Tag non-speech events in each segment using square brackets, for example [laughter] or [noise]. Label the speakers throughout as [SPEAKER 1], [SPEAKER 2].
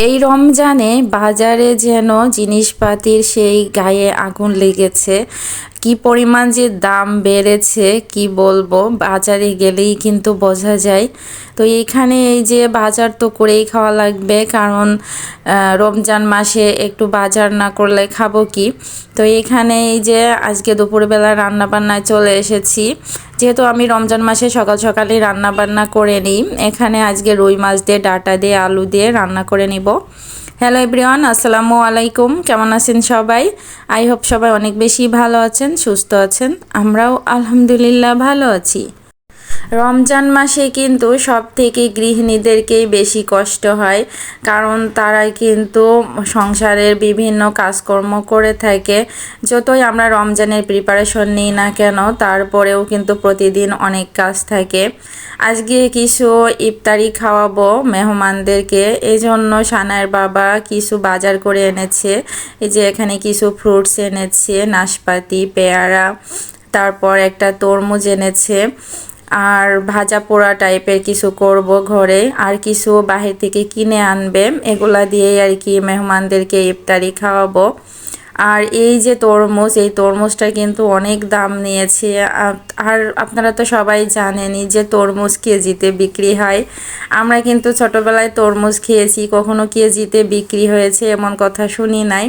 [SPEAKER 1] এই রমজানে বাজারে যেন জিনিসপাতির সেই গায়ে আগুন লেগেছে কি পরিমাণ যে দাম বেড়েছে, কি বলব? বাজারে গেলেই কিন্তু বোঝা যায়। তো এইখানে এই যে বাজার তো করেই খাওয়া লাগবে, কারণ রমজান মাসে একটু বাজার না করলে খাব কি? তো এখানে এই যে আজকে দুপুরবেলা রান্না বান্নায় চলে এসেছি। যেহেতু আমি রমজান মাসে সকাল সকালে রান্না বান্না করে নিই, এখানে আজকে রুই মাছ দিয়ে, ডাটা দিয়ে, আলু দিয়ে রান্না করে নিব। হ্যালো এভরিওয়ান আসসালামু আলাইকুম। কেমন আছেন সবাই? আই হোপ সবাই অনেক বেশি ভালো আছেন, সুস্থ আছেন। আমরাও আলহামদুলিল্লাহ ভালো আছি। রমজান মাসে কিন্তু সব থেকে গৃহিণীদেরকেই বেশি কষ্ট হয়, কারণ তারা কিন্তু সংসারের বিভিন্ন কাজকর্ম করে থাকে। যতই আমরা রমজানের প্রিপারেশন নিই না কেন, তারপরেও কিন্তু প্রতিদিন অনেক কাজ থাকে। আজকে কিছু ইফতারি খাওয়াবো মেহমানদেরকে এই জন্য সানায়ের বাবা কিছু বাজার করে এনেছে। এই যে এখানে কিছু ফ্রুটস এনেছে, নাশপাতি, পেয়ারা, তারপর একটা তরমুজ এনেছে। আর ভাজা পোড়া টাইপের কিছু করব ঘরে। আর কিছু বাহির থেকে কিনে আনবে। এগুলা দিয়েই আর কি মেহমানদেরকে ইফতারি খাওয়াবো। আর এই যে তরমুজ, এই তরমুজটা কিন্তু অনেক দাম নিয়েছে। আর আপনারা তো সবাই জানেনই যে তরমুজ কেজিতে বিক্রি হয়। আমরা কিন্তু ছোটবেলায় তরমুজ খেয়েছি, কখনো কেজিতে বিক্রি হয়েছে এমন কথা শুনি নাই।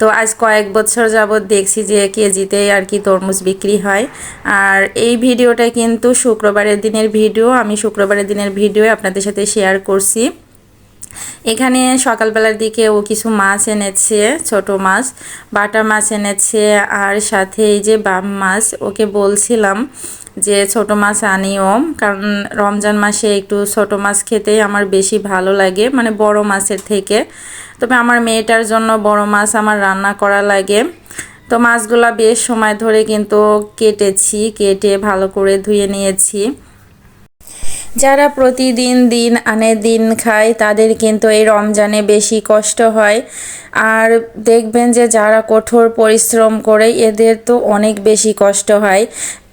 [SPEAKER 1] তো আজ কয়েক বছর যাবৎ দেখছি যে কেজিতে আর কি তরমুজ বিক্রি হয়। আর এই ভিডিওটা কিন্তু শুক্রবারের দিনের ভিডিও, আমি শুক্রবারের দিনের ভিডিও আপনাদের সাথে শেয়ার করছি। এখানে সকালবেলার দিকে ও কিছু মাছ এনেছে, ছোট মাছ, বাটা মাছ এনেছে, আর সাথে এই যে বাম মাছ, ওকে বলছিলাম যে ছোট মাছ আনিও, কারণ রমজান মাসে একটু ছোট মাছ খেতেই আমার বেশি ভালো লাগে মানে বড় মাছের থেকে। তবে আমার মেয়েটার জন্য বড় মাছ আমার রান্না করা লাগে। তো মাছগুলা বেশ সময় ধরে কিন্তু কেটেছি, কেটে ভালো করে ধুয়ে নিয়েছি। যারা প্রতিদিন দিন আনে দিন খায়, তাদের কিন্তু এই রমজানে বেশি কষ্ট হয়। আর দেখবেন যে যারা কঠোর পরিশ্রম করে, এদের তো অনেক বেশি কষ্ট হয়।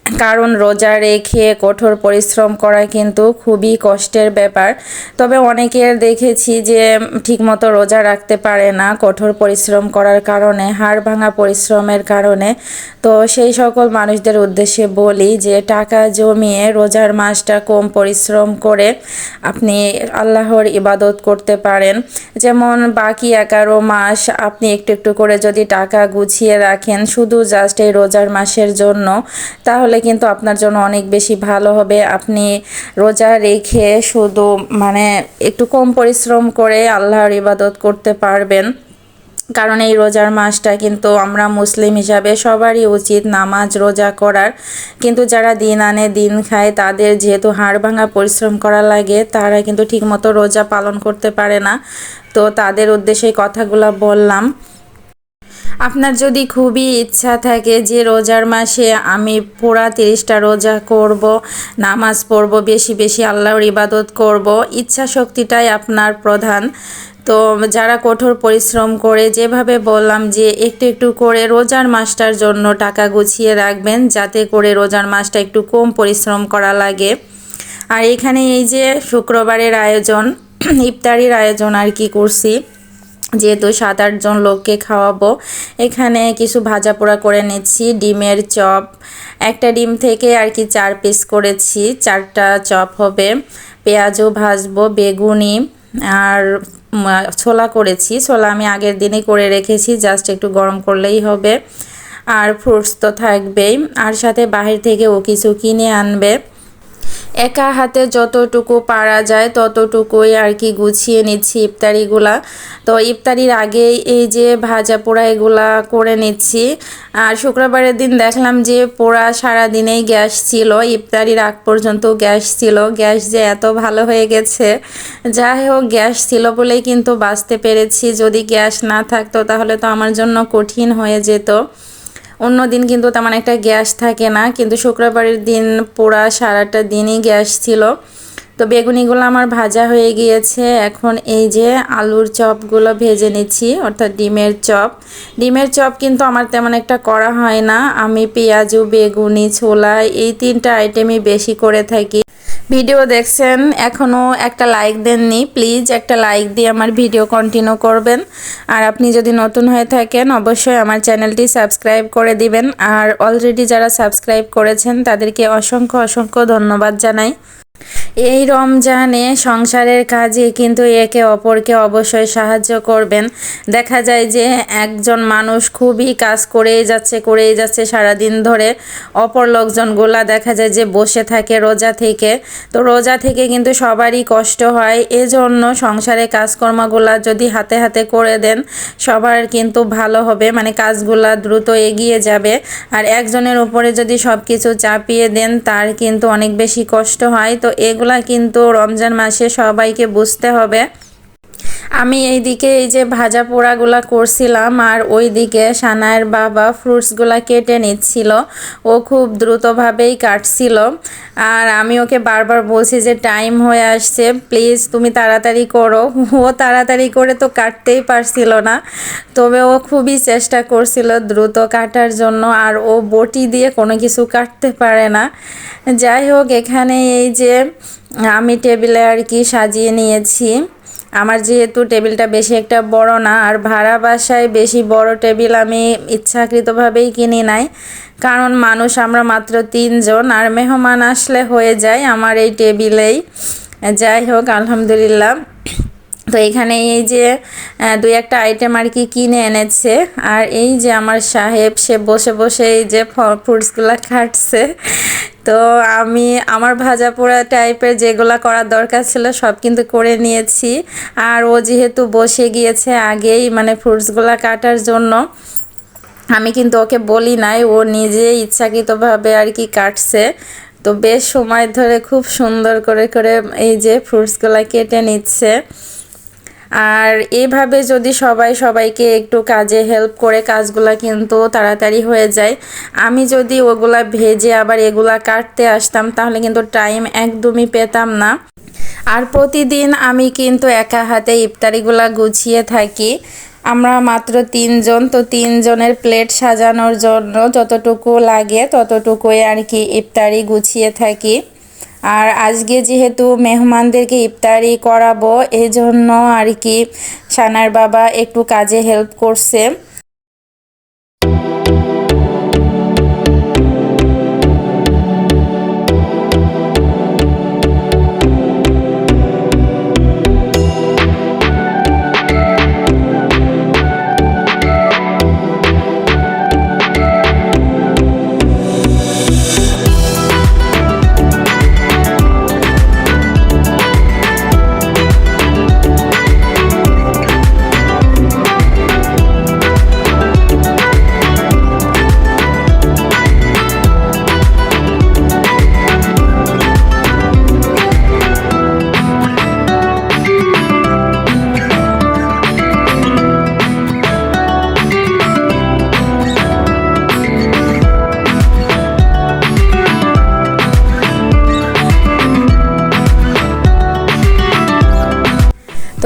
[SPEAKER 1] কারণ রোজা রেখে কঠোর পরিশ্রম করা কিন্তু খুবই কষ্টের ব্যাপার। তবে অনেকের দেখেছি যে ঠিকমতো রোজা রাখতে পারে না কঠোর পরিশ্রম করার কারণে, হাড় ভাঙা পরিশ্রমের কারণে। তো সেই সকল মানুষদের উদ্দেশ্যে বলি যে, টাকা জমিয়ে রোজার মাসটা কম পরিশ্রম করে আপনি আল্লাহর ইবাদত করতে পারেন। যেমন বাকি এগারো মাস আপনি একটু একটু করে যদি টাকা গুছিয়ে রাখেন, শুধু জাস্ট এই রোজার মাসের জন্য, তাহলে কিন্তু আপনার জন্য অনেক বেশি ভালো হবে। আপনি রোজা রেখে শুধু মানে একটু কম পরিশ্রম করে আল্লাহর ইবাদত করতে পারবেন। কারণ এই রোজার মাসটা কিন্তু আমরা মুসলিম হিসাবে সবারই উচিত নামাজ রোজা করার। কিন্তু যারা দিন আনে, দিন খায়, তাদের যেহেতু হাড় ভাঙা পরিশ্রম করা লাগে, তারা কিন্তু ঠিকমতো রোজা পালন করতে পারে না। তো তাদের উদ্দেশ্যে কথাগুলো বললাম। আপনার যদি খুবই ইচ্ছা থাকে যে রোজার মাসে আমি পুরা তিরিশটা রোজা করব, নামাজ পড়ব, বেশি বেশি আল্লাহর ইবাদত করব, ইচ্ছা শক্তিটাই আপনার প্রধান। তো যারা কঠোর পরিশ্রম করে, যেভাবে বললাম যে একটু একটু করে রোজার মাসটার জন্য টাকা গুছিয়ে রাখবেন, যাতে করে রোজার মাসটা একটু কম পরিশ্রম করা লাগে। আর এখানে এই যে শুক্রবারের আয়োজন, [clears throat] ইফতারির আয়োজন আর কি করছি। যেহেতু সাত আটজন লোককে খাওয়াবো, এখানে কিছু ভাজা পোড়া করে নিচ্ছি, ডিমের চপ। একটা ডিম থেকে আর কি চার পিস করেছি, চারটা চপ হবে। পেঁয়াজও ভাজবো, বেগুনি আর ছোলা করেছি। ছোলা আমি আগের দিনই করে রেখেছি, জাস্ট একটু গরম করলেই হবে। আর ফ্রুটস তো থাকবেই। আর সাথে বাহির থেকে ও কিছু কিনে আনবে। একা হাতে যতটুকু পারা যায় ততটুকুই আর কি গুছিয়ে নিচ্ছি ইফতারিগুলা। তো ইফতারির আগে এই যে ভাজা পোড়া এগুলা করে নিচ্ছি। আর শুক্রবারের দিন দেখলাম যে পোড়া সারা দিনেই গ্যাস ছিল, ইফতারির আগ পর্যন্ত গ্যাস ছিল। গ্যাস যে এত ভালো হয়ে গেছে, যাই হোক গ্যাস ছিল বলেই কিন্তু বাঁচতে পেরেছি। যদি গ্যাস না থাকতো তাহলে তো আমার জন্য কঠিন হয়ে যেত। অন্য দিন কিন্তু তেমন একটা গ্যাস থাকে না, কিন্তু শুক্রবারের দিন পোড়া সারাটা দিনই গ্যাস ছিল। তো বেগুনিগুলো আমার ভাজা হয়ে গিয়েছে। এখন এই যে আলুর চপগুলো ভেজে নিচ্ছি, অর্থাৎ ডিমের চপ। ডিমের চপ কিন্তু আমার তেমন একটা করা হয় না। আমি পেঁয়াজু, বেগুনি, ছোলা এই তিনটা আইটেমই বেশি করে থাকি। ভিডিও দেখছেন এখনও একটা লাইক দেননি প্লিজ একটা লাইক দিয়ে আমার ভিডিও কন্টিনিউ করবেন। আর আপনি যদি নতুন হয়ে থাকেন, অবশ্যই আমার চ্যানেলটি সাবস্ক্রাইব করে দিবেন। আর অলরেডি যারা সাবস্ক্রাইব করেছেন, তাদেরকে অসংখ্য অসংখ্য ধন্যবাদ জানাই। এই রমজানে সংসারের কাজে কিন্তু একে অপরকে অবশ্যই সাহায্য করবেন। দেখা যায় যে একজন মানুষ খুবই কাজ করেই যাচ্ছে করেই যাচ্ছে সারাদিন ধরে। অপর লোকজনগুলা দেখা যায় যে বসে থাকে রোজা থেকে। তো রোজা থেকে কিন্তু সবারই কষ্ট হয়। এজন্য সংসারে কাজকর্মগুলা যদি হাতে হাতে করে দেন, সবার কিন্তু ভালো হবে। মানে কাজগুলা দ্রুত এগিয়ে যাবে। আর একজনের উপরে যদি সব কিছু চাপিয়ে দেন, তার কিন্তু অনেক বেশি কষ্ট হয়। তো এগুলা কিন্তু রমজান মাসে সবাইকে বুঝতে হবে। আমি এই দিকে এই যে ভাজা পোড়াগুলা করছিলাম আর ওই দিকে সানায়ের বাবা ফ্রুটসগুলা কেটে নিচ্ছিল। ও খুব দ্রুতভাবেই কাটছিল। আর আমি ওকে বারবার বলছি যে, টাইম হয়ে আসছে, প্লিজ তুমি তাড়াতাড়ি করো। ও তাড়াতাড়ি করে তো কাটতেই পারছিল না। তবে ও খুবই চেষ্টা করছিল দ্রুত কাটার জন্য আর ও বটি দিয়ে কোনো কিছু কাটতে পারে না। যাই হোক, এখানে এই যে আমি টেবিলে আর কি সাজিয়ে নিয়েছি। আমার যেহেতু টেবিলটা বেশি একটা বড় না, আর ভাড়া বাসায় বেশি বড় টেবিল আমি ইচ্ছাকৃতভাবেই কিনি নাই। কারণ মানুষ আমরা মাত্র তিনজন, আর মেহমান আসলে হয়ে যায় আমার এই টেবিলেই। যাই হোক, আলহামদুলিল্লাহ। তো এখানে এই যে দুই একটা আইটেম আর কি কিনে এনেছে। আর এই যে আমার সাহেব, সে বসে বসে এই যে ফ্রুটসগুলো খাটছে তো আমি আমার ভাজা পোড়া টাইপের যেগুলো করার দরকার ছিল সব কিন্তু করে নিয়েছি। আর ও যেহেতু বসে গিয়েছে আগেই মানে ফ্রুটসগুলো কাটার জন্য, আমি কিন্তু ওকে বলি নাই, ও নিজে ইচ্ছাকৃতভাবে আর কি কাটছে। তো বেশ সময় ধরে খুব সুন্দর করে করে এই যে ফ্রুটসগুলো কেটে নিচ্ছে। আর এভাবে যদি সবাই সবাইকে একটু কাজে হেল্প করে, কাজগুলা কিন্তু তাড়াতাড়ি হয়ে যায়। আমি যদি ওগুলা ভেজে আবার এগুলা কাটতে আসতাম, তাহলে কিন্তু টাইম একদমই পেতাম না। আর প্রতিদিন আমি কিন্তু একা হাতে ইফতারিগুলা গুছিয়ে থাকি। আমরা মাত্র তিনজন, তো তিনজনের প্লেট সাজানোর জন্য যতটুকু লাগে ততটুকুই আর কি ইফতারি গুছিয়ে থাকি। আর আজকে যেহেতু মেহমানদেরকে ইফতারি করাবো এই জন্য আর কি সানার বাবা একটু কাজে হেল্প করছে।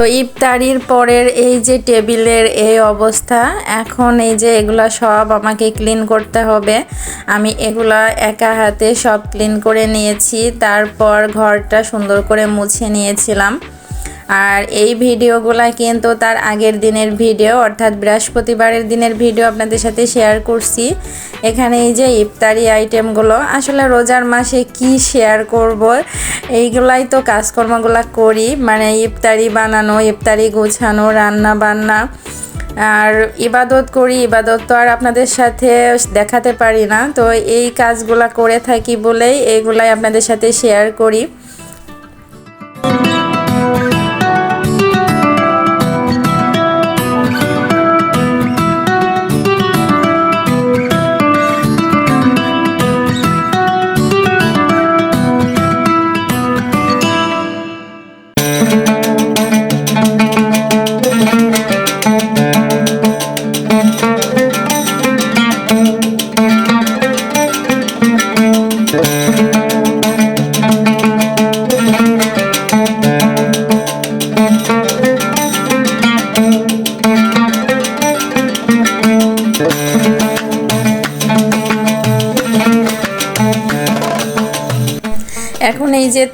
[SPEAKER 1] তো ইফতারির পরের এই যে টেবিলের এই অবস্থা, এখন এই যে এগুলা সব আমাকে ক্লিন করতে হবে। আমি এগুলা একা হাতে সব ক্লিন করে নিয়েছি, তারপর ঘরটা সুন্দর করে মুছে নিয়েছিলাম। আর এই ভিডিওগুলা কিন্তু তার আগের দিনের ভিডিও, অর্থাৎ বৃহস্পতিবারের দিনের ভিডিও আপনাদের সাথে শেয়ার করছি। এখানে এই যে ইফতারি আইটেমগুলো, আসলে রোজার মাসে কি শেয়ার করব, এইগুলাই তো কাজকর্মগুলো করি। মানে ইফতারি বানানো, ইফতারি গোছানো, রান্না বান্না, আর ইবাদত করি। ইবাদত তো আর আপনাদের সাথে দেখাতে পারি না। তো এই কাজগুলা করে থাকি বলেই এইগুলাই আপনাদের সাথে শেয়ার করি।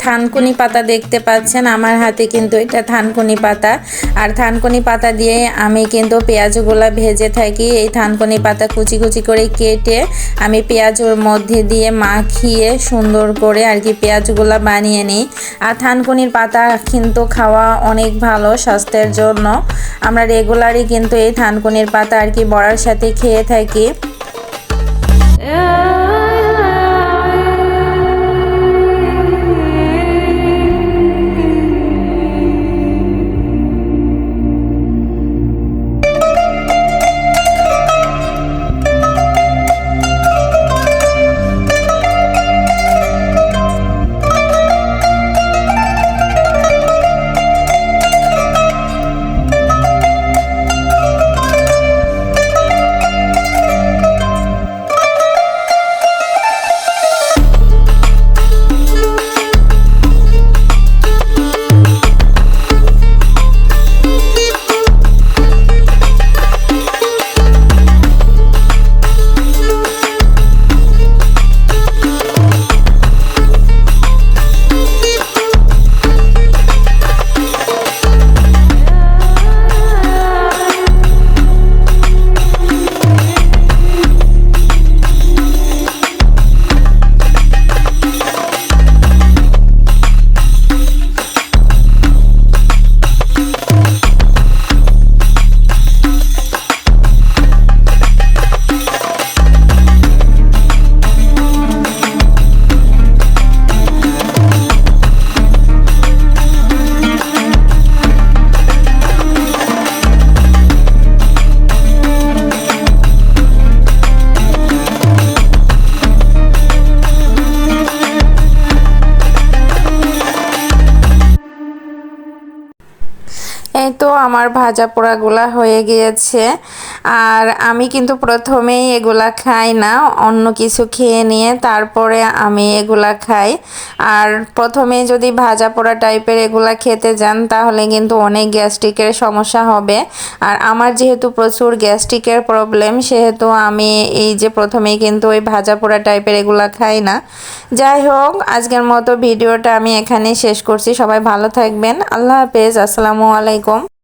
[SPEAKER 1] থানকুনি পাতা দেখতে পাচ্ছেন। আমার হাতে কিন্তু এটা থানকুনি পাতা। আর থানকুনি পাতা দিয়ে আমি কিন্তু পেঁয়াজগুলা ভেজে থাকি। এই থানকুনি পাতা কুচি কুচি করে কেটে আমি পেঁয়াজের মধ্যে দিয়ে মাখিয়ে সুন্দর করে আর কি পেঁয়াজগুলা বানিয়ে নিই। আর থানকুনির পাতা কিন্তু খাওয়া অনেক ভালো স্বাস্থ্যের জন্য। আমরা রেগুলারই কিন্তু এই থানকুনির পাতা আর কি বড়ার সাথে খেয়ে থাকি। এই আমার ভাজা পোড়াগুলা হয়ে গিয়েছে। আর আমি কিন্তু প্রথমেই এগুলা খাই না, অন্য কিছু খেয়ে নিয়ে তারপরে আমি এগুলা খাই। আর প্রথমে যদি ভাজা পোড়া টাইপের এগুলা খেতে যান, তাহলে কিন্তু অনেক গ্যাস্ট্রিকের সমস্যা হবে। আর আমার যেহেতু প্রচুর গ্যাস্ট্রিকের প্রবলেম, সেহেতু আমি এই যে প্রথমেই কিন্তু ওই ভাজা পোড়া টাইপের এগুলা খাই না। যাই হোক, আজকের মতো ভিডিওটা আমি এখানে শেষ করছি। সবাই ভালো থাকবেন। আল্লাহ হাফেজ। আসসালামু আলাইকুম।